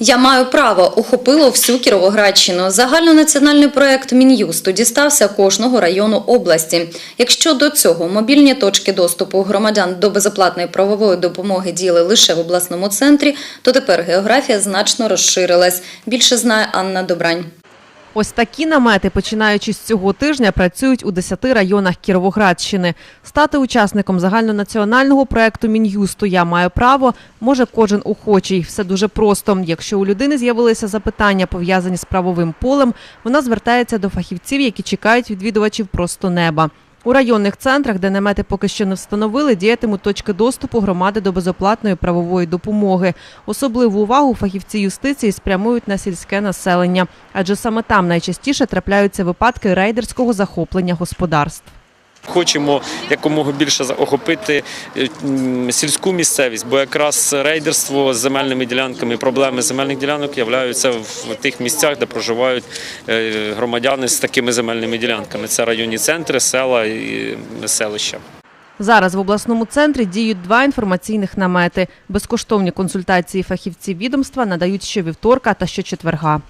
Я маю право охопило всю Кіровоградщину. Загальнонаціональний проект Мін'юсту дістався кожного району області. Якщо до цього мобільні точки доступу громадян до безоплатної правової допомоги діяли лише в обласному центрі, то тепер географія значно розширилась. Більше знає Анна Добрань. Ось такі намети, починаючи з цього тижня, працюють у 10 районах Кіровоградщини. Стати учасником загальнонаціонального проекту Мін'юсту Я маю право може кожен охочий. Все дуже просто. Якщо у людини з'явилися запитання, пов'язані з правовим полем, вона звертається до фахівців, які чекають відвідувачів просто неба. У районних центрах, де намети поки що не встановили, діятимуть точки доступу громади до безоплатної правової допомоги. Особливу увагу фахівці юстиції спрямують на сільське населення, адже саме там найчастіше трапляються випадки рейдерського захоплення господарств. Хочемо якомога більше охопити е, сільську місцевість, бо якраз рейдерство з земельними ділянками, проблеми земельних ділянок являються в тих місцях, де проживають е, громадяни з такими земельними ділянками. Це районні центри, села і селища. Зараз в обласному центрі діють два інформаційних намети. Безкоштовні консультації фахівців відомства надають щовівторка та щочетверга.